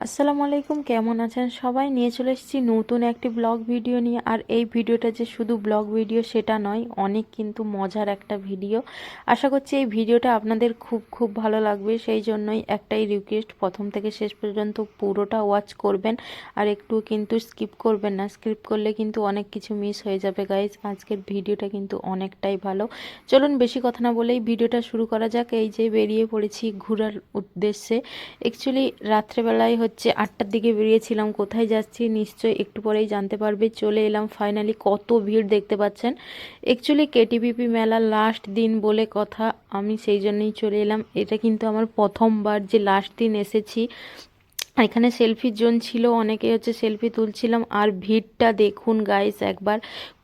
আসসালামু আলাইকুম, কেমন আছেন সবাই? নিয়ে চলে এসেছি নতুন একটি ব্লগ ভিডিও নিয়ে। আর এই ভিডিওটা যে শুধু ব্লগ ভিডিও, সেটা নয়, অনেক কিন্তু মজার একটা ভিডিও। আশা করছি এই ভিডিওটা আপনাদের খুব খুব ভালো লাগবে। সেই জন্যই একটাই রিকোয়েস্ট প্রথম থেকে শেষ পর্যন্ত পুরোটা ওয়াচ করবেন। আর একটু কিন্তু স্কিপ করবেন না। স্কিপ করলে কিন্তু অনেক কিছু মিস হয়ে যাবে গাইজ আজকের ভিডিওটা কিন্তু অনেকটাই ভালো। চলুন বেশি কথা না বলেই ভিডিওটা শুরু করা যাক। এই যে বেরিয়ে পড়েছি ঘোরার উদ্দেশ্যে। অ্যাকচুয়ালি রাত্রেবেলায় হচ্ছে আটটার দিকে বেরিয়েছিলাম, কোথায় যাচ্ছি নিশ্চয়ই একটু পরেই জানতে পারবে। চলে এলাম ফাইনালি কত ভিড় দেখতে পাচ্ছেন। অ্যাকচুয়ালি কেটিপিপি মেলা লাস্ট দিন বলে কথা, আমি সেই জন্যই চলে এলাম। এটা কিন্তু আমার প্রথমবার যে লাস্ট দিন এসেছি। এখানে সেলফির জোন ছিল, অনেকে হচ্ছে সেলফি তুলছিলাম। আর ভিড়টা দেখুন গাইস একবার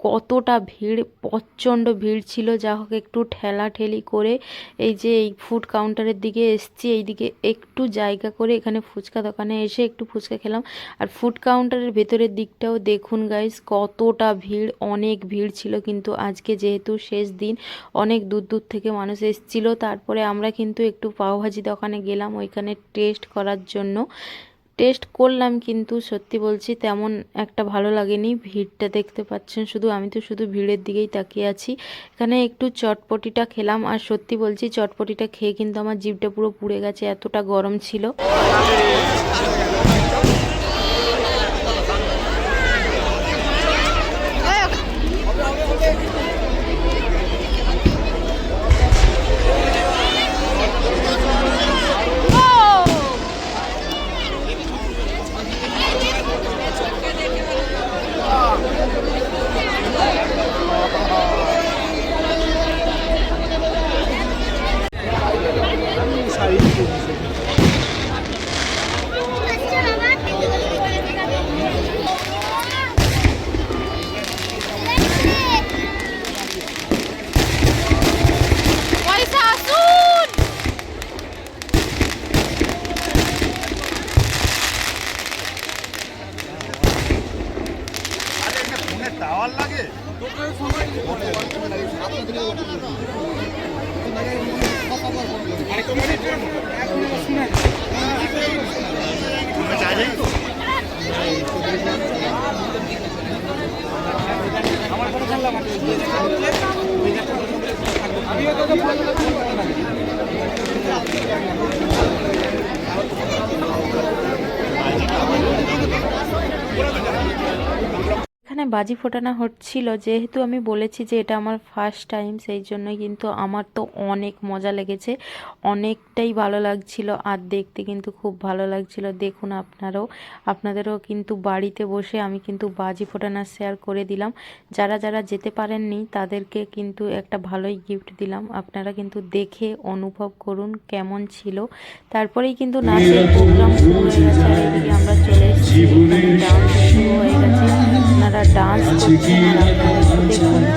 কতটা ভিড়, প্রচণ্ড ভিড় ছিল। যা হোক একটু ঠেলাঠেলি করে এই যে এই ফুড কাউন্টারের দিকে এসছি, এইদিকে একটু জায়গা করে এখানে ফুচকা দোকানে এসে একটু ফুচকা খেলাম। আর ফুড কাউন্টারের ভেতরের দিকটাও দেখুন গাইস কতটা ভিড়, অনেক ভিড় ছিল কিন্তু আজকে যেহেতু শেষ দিন, অনেক দূর দূর থেকে মানুষ এসেছিল। তারপরে আমরা কিন্তু একটু পাওভাজি দোকানে গেলাম ওইখানে টেস্ট করার জন্য। টেস্ট করলাম কিন্তু সত্যি বলছি তেমন একটা ভালো লাগেনি। ভিড়টা দেখতে পাচ্ছেন শুধু, আমি তো শুধু ভিড়ের দিকেই তাকিয়ে আছি। এখানে একটু চটপটিটা খেলাম আর সত্যি বলছি চটপটিটা খেয়ে কিন্তু আমার জিভটা পুরো পুড়ে গেছে, এতটা গরম ছিল। ফোনে কথা আমিও এখানে বাজি ফোটানো হচ্ছিল যেহেতু আমি বলেছি যে এটা আমার ফার্স্ট টাইম সেই জন্য কিন্তু আমার তো অনেক মজা লেগেছে অনেকটাই ভালো লাগছিল আর দেখতে কিন্তু খুব ভালো লাগছিল। দেখুন আপনারাও আপনাদেরও কিন্তু বাড়িতে বসে আমি কিন্তু বাজি ফোটানো শেয়ার করে দিলাম। যারা যারা যেতে পারেননি তাদেরকে কিন্তু একটা ভালোই গিফট দিলাম। আপনারা কিন্তু দেখে অনুভব করুন কেমন ছিল। তারপরেই কিন্তু নাচের প্রোগ্রাম শুরু হয়ে গেছে। আমরা চলে এসেছি ডান্স করছেন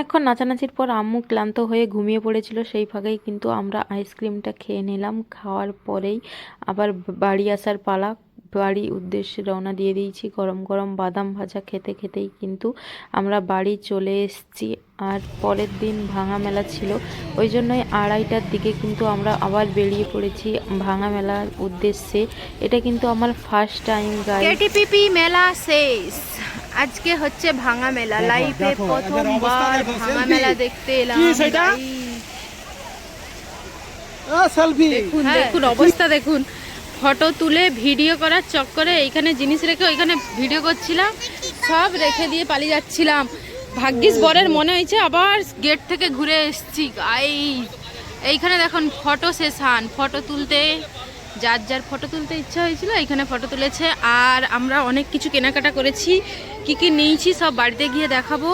অনেকক্ষণ নাচানাচির পর আম্মু ক্লান্ত হয়ে ঘুমিয়ে পড়েছিল, সেই ফাঁকেই কিন্তু আমরা আইসক্রিমটা খেয়ে নিলাম। খাওয়ার পরেই আবার বাড়ি আসার পালা। বাড়ি উদ্দেশ্যে রওনা দিয়ে দিয়েছি গরম গরম বাদাম ভাজা খেতে খেতেই কিন্তু আমরা বাড়ি চলে এসেছি। আর পরের দিন ভাঙা মেলা ছিল, ওই জন্যই আড়াইটার দিকে কিন্তু আমরা আবার বেরিয়ে পড়েছি ভাঙা মেলার উদ্দেশ্যে। এটা কিন্তু আমার ফার্স্ট টাইম কেটিপিপি মেলা শেষ। আজকে হচ্ছে ভাঙা মেলা। লাইফে প্রথমবার ভাঙা মেলা দেখতে এলাম। দেখুন হ্যাঁ। দেখুন অবস্থা দেখুন। ফটো তুলে ভিডিও করার চক্করে এইখানে জিনিস রেখে ওইখানে ভিডিও করছিলাম সব রেখে দিয়ে পালিয়ে যাচ্ছিলাম। ভাগ্যিস বরের মনে হয়েছে আবার গেট থেকে ঘুরে এসেছি। গাই এইখানে দেখুন ফটো সেশন ফটো তুলতে যার যার ফটো তুলতে ইচ্ছা হয়েছিল, এখানে ফটো তুলেছে। আর আমরা অনেক কিছু কেনাকাটা করেছি। কি কি নিয়েছি সব বাড়িতে গিয়ে দেখাবো।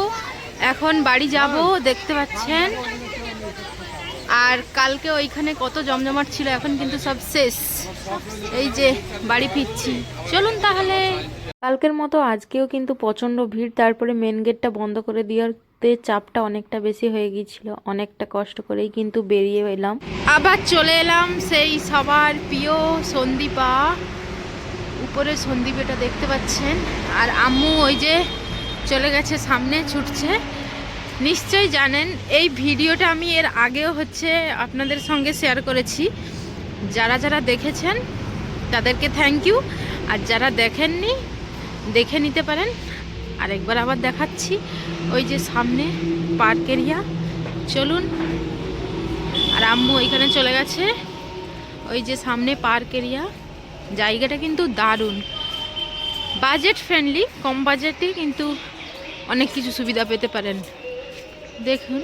এখন বাড়ি যাব, দেখতে পাচ্ছেন। আর কালকে ওইখানে কত জমজমাট ছিল, এখন কিন্তু সব শেষ। এই যে বাড়ি ফিরছি। চলুন তাহলে। কালকের মতো আজকেও কিন্তু প্রচণ্ড ভিড়, তারপরে মেন গেটটা বন্ধ করে দেওয়াতে চাপটা অনেকটা বেশি হয়ে গিয়েছিল, অনেকটা কষ্ট করেই কিন্তু বেরিয়ে এলাম। আবার চলে এলাম সেই সবার প্রিয় সন্দীপা। উপরে সন্দীপেটা দেখতে পাচ্ছেন। আর আম্মু ওই যে চলে গেছে, সামনে ছুটছে। নিশ্চয়ই জানেন, এই ভিডিওটা আমি এর আগেও হচ্ছে আপনাদের সঙ্গে শেয়ার করেছি। যারা যারা দেখেছেন, তাদেরকে থ্যাংক ইউ আর যারা দেখেননি, দেখে নিতে পারেন। আরেকবার আবার দেখাচ্ছি। ওই যে সামনে পার্ক এরিয়া। চলুন। আর আম্মু ওইখানে চলে গেছে। ওই যে সামনে পার্ক এরিয়া। জায়গাটা কিন্তু দারুণ। বাজেট ফ্রেন্ডলি কম বাজেটে কিন্তু অনেক কিছু সুবিধা পেতে পারেন। দেখুন,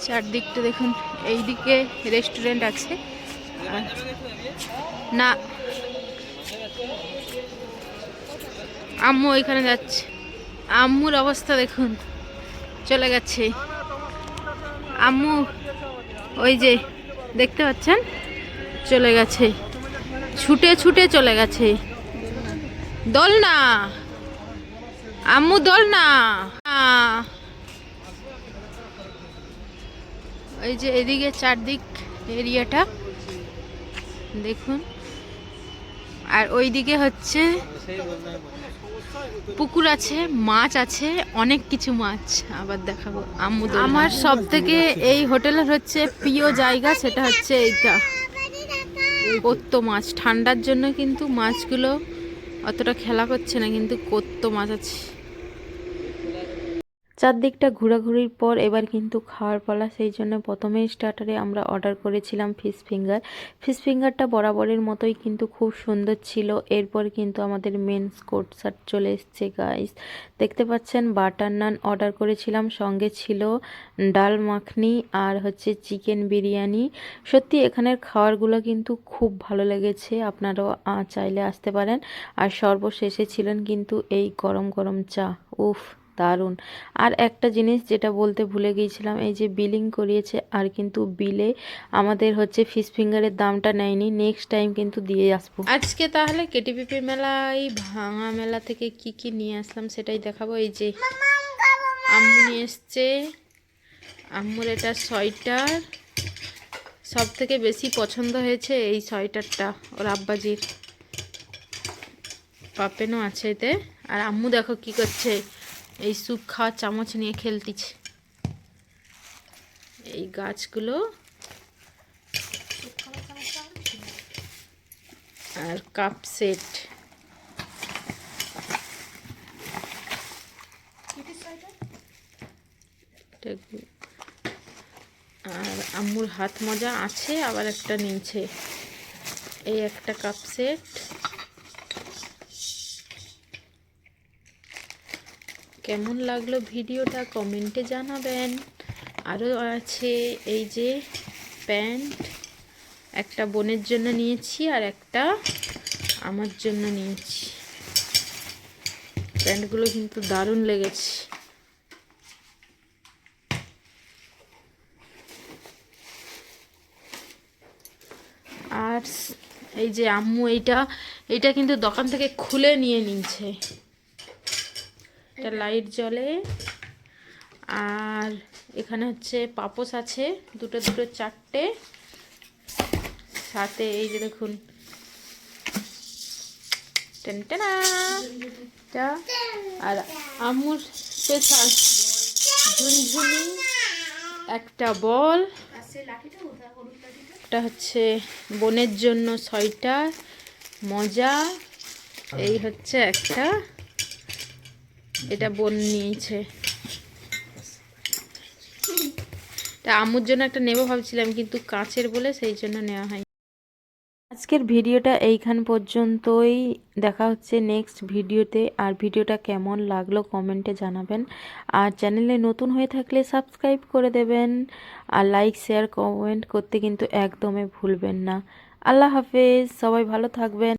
চারদিকটা দেখুন। এইদিকে রেস্টুরেন্ট আছে। না আম্মু ওইখানে যাচ্ছে। আম্মুর অবস্থা দেখুন। চলে গেছে। আম্মু, ওই যে, দেখতে পাচ্ছেন? চলে গেছে। ছুটে ছুটে চলে গেছে। দোল না আম্মু দোল না ওই যে এদিকে চারদিক এরিয়াটা। দেখুন। আর ওইদিকে হচ্ছে পুকুর আছে, মাছ আছে, অনেক কিছু মাছ আবার দেখাবো। আমার সব থেকে এই হোটেলের হচ্ছে প্রিয় জায়গা সেটা হচ্ছে এইটা। কত্ত মাছ। ঠান্ডার জন্য কিন্তু মাছগুলো অতটা খেলা করছে না, কিন্তু কত্ত মাছ আছে। চারদিকটা ঘোরাঘুরির পর এবার কিন্তু খাওয়ার পালা। সেই জন্য প্রথমেই স্টার্টারে আমরা অর্ডার করেছিলাম ফিশ ফিঙ্গার ফিশ ফিঙ্গারটা বরাবরের মতোই কিন্তু খুব সুন্দর ছিল। এরপর কিন্তু আমাদের মেন কোট শার্ট চলে এসছে গাইস দেখতে পাচ্ছেন বাটার নান অর্ডার করেছিলাম। সঙ্গে ছিল ডাল মাখনি আর হচ্ছে চিকেন বিরিয়ানি। সত্যি এখানের খাবারগুলো কিন্তু খুব ভালো লেগেছে। আপনারাও চাইলে আসতে পারেন। আর সর্বশেষে ছিলেন কিন্তু এই গরম গরম চা। উফ। দারুণ। আর একটা জিনিস যেটা বলতে ভুলে গিয়েছিলাম, এই যে বিলিং করিয়েছে, আর কিন্তু বিলে আমাদের হচ্ছে ফিশ ফিঙ্গারের দামটা নেয়নি। নেক্সট টাইম কিন্তু দিয়ে আসব। আজকে তাহলে কেটিপিপির মেলায়, ভাঙা মেলা থেকে কি কি নিয়ে আসলাম সেটাই দেখাবো। এই যে আম্মু নিয়ে এসছে। আম্মুর এটা সোয়েটার। সব থেকে বেশি পছন্দ হয়েছে এই সোয়েটারটা, ওর আব্বাজির। পাপেনও আছে এতে। আর আম্মু দেখো কি করছে। এই স্যুপ খাওয়ার চামচ নিয়ে খেলতিছে এই গাছগুলো আর কাপ সেট। আর আম্মুর হাত মজা আছে, আবার একটা নিয়েছে এই একটা কাপ সেট। কেমন লাগল ভিডিওটা কমেন্টে জানাবেন। আরও আছে এই যে প্যান্ট, একটা বোনের জন্য নিয়েছি আর একটা আমার জন্য নিয়েছি। প্যান্টগুলো কিন্তু দারুণ লেগেছে। আর এই যে আম্মু, এইটা এইটা কিন্তু দোকান থেকে খুলে নিয়ে নিচ্ছে এটা লাইট জ্বলে। আর এখানে হচ্ছে পাপোস আছে, দুটো দুটো, চারটে। সাথে এই যে দেখুন। আর আম্মুর স্পেশাল ঝুনঝুনি, একটা বল। এটা হচ্ছে বোনের জন্য সোয়েটার মজা। এই হচ্ছে একটা এটা বোন নিয়েছে। তা আম্মুর জন্য একটা নেব ভাবছিলাম, কিন্তু কাঁচের বলে সেই জন্য নেওয়া হয় আজকের ভিডিওটা এইখান পর্যন্তই। দেখা হচ্ছে নেক্সট ভিডিওতে। আর ভিডিওটা কেমন লাগল কমেন্টে জানাবেন। আর চ্যানেলে নতুন হয়ে থাকলে সাবস্ক্রাইব করে দেবেন। আর লাইক শেয়ার কমেন্ট করতে কিন্তু একদমই ভুলবেন না। আল্লাহ হাফেজ। সবাই ভালো থাকবেন।